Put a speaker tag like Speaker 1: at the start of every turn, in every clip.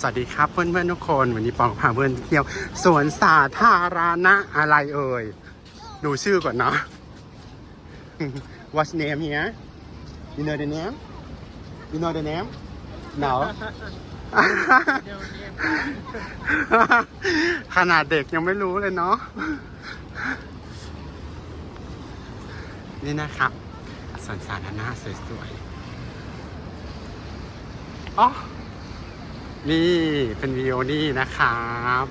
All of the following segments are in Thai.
Speaker 1: สวัสดีครับเพื่อนเพื่อนทุกคน วันนี้ปองพาเพื่อนเที่ยวสวนสาธารณะอะไรเอ่ย ดูชื่อก่อนเนาะ What's name here You know the name You know the name No ขนาดเด็กยังไม่รู้เลยเนาะนี่นะครับสวนสาธารณะสวยๆอ๋อ นี่เป็นวิวนี่นะครับ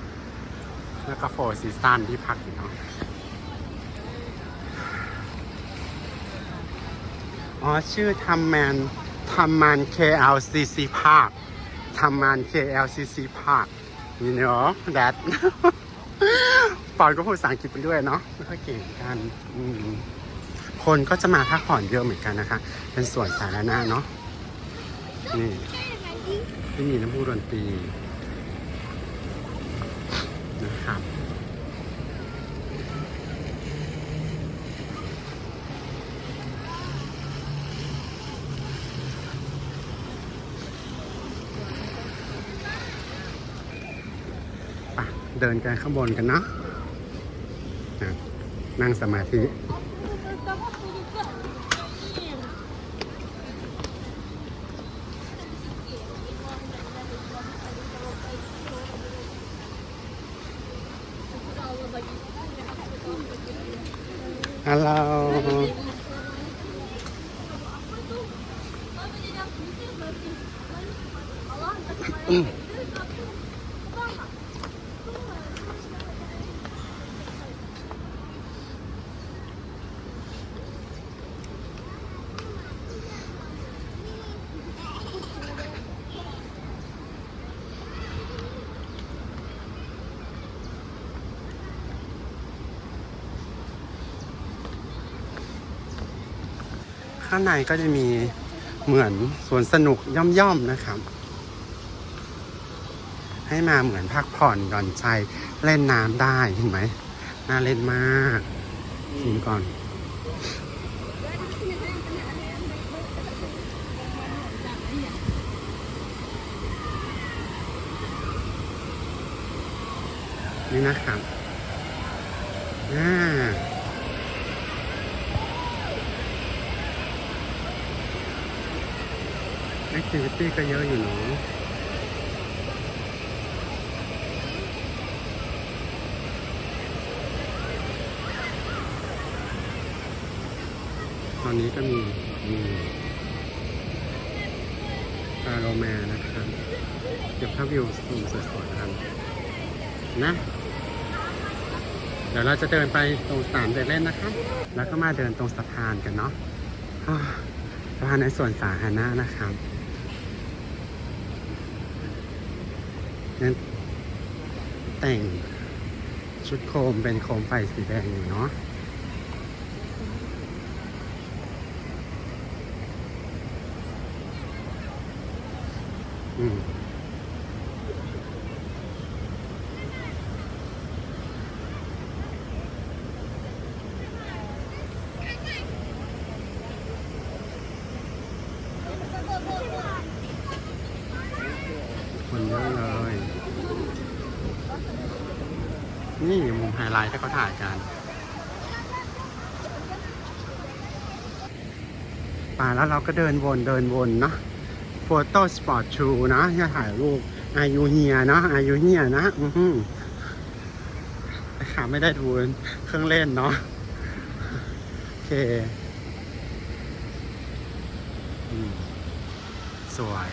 Speaker 1: แล้วก็โฟร์ซีซันที่พักอยู่เนาะอ๋อ ชื่อทำแมนทำมัน KLCC Park ทำมัน KLCC Park you know that ปอนก็พูดภาษาอังกฤษไปด้วยเนาะไม่ค่อยเก่งกันคนก็จะมาพักผ่อนเยอะเหมือนกันนะคะ เป็นสวนสาธารณะเนาะนี่ ที่มีน้ำพุดนตรีนะครับไปเดินกันข้างบนกันเนาะนะนั่งสมาธิ ฮัลางในก็จะมีเหมือนสวนสนุกย่อมๆนะครับ ให้มาเหมือนพักผ่อนหย่อนใจเล่นน้ำได้เห็นไหมน่าเล่นมากชิมก่อน นี่นะครับอ่า แอคทิวิตี้ก็เยอะอยู่เนาะตอนนี้ก็มีมีปลาโรแมนะครับเก็บภาพวิวมุมสวยๆกันนะ เดี๋ยวเราจะเดินไปตรงสนามเด็กเล่นนะครับแล้วก็มาเดินตรงสะพานกันเนาะสะพานในส่วนสาธารณะนะครับ นั้นแต่งชุดโคมเป็นโคมไฟสีแดงอยู่เนาะอืมคนเยอะเลย นี่มุมไฮไลท์ที่เขาถ่ายกันป่าแล้วเราก็เดินวนเดินวนเนาะโฟโต้สปอร์ตชูนะจะถ่ายรูปอายุเฮียเนาะอายุเฮียนะ อือหือแต่ขาไม่ได้ดูเครื่องเล่นเนาะโอเคสวย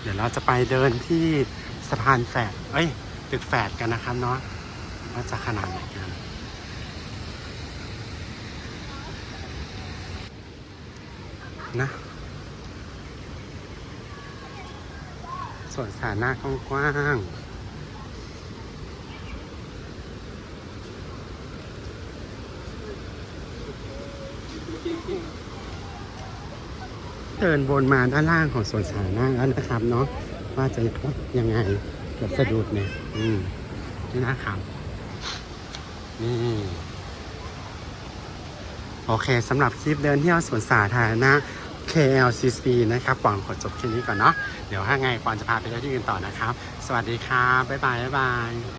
Speaker 1: เดี๋ยวเราจะไปเดินที่สะพานแฝด เอ้ย ตึกแฝดกันนะครับเนาะว่าจะขนาดไหนกัน นะ ส่วนสาธารณะกว้างๆ เดินวนมาด้านล่างของสวนสาธารณะแล้วนะครับเนาะว่าจะยังไงกือบสะดุดเนี่ย อืมนี่นะครับ นี่ โอเคสำหรับคลิปเดินเที่ยวสวนสาธารณะ KLCC นะครับปอนขอจบแค่นี้ก่อนเนาะ เดี๋ยวถ้าไงปอนจะพาไปเที่ยวที่อื่นต่อนะครับ สวัสดีครับ บ๊ายบาย บ๊ายบาย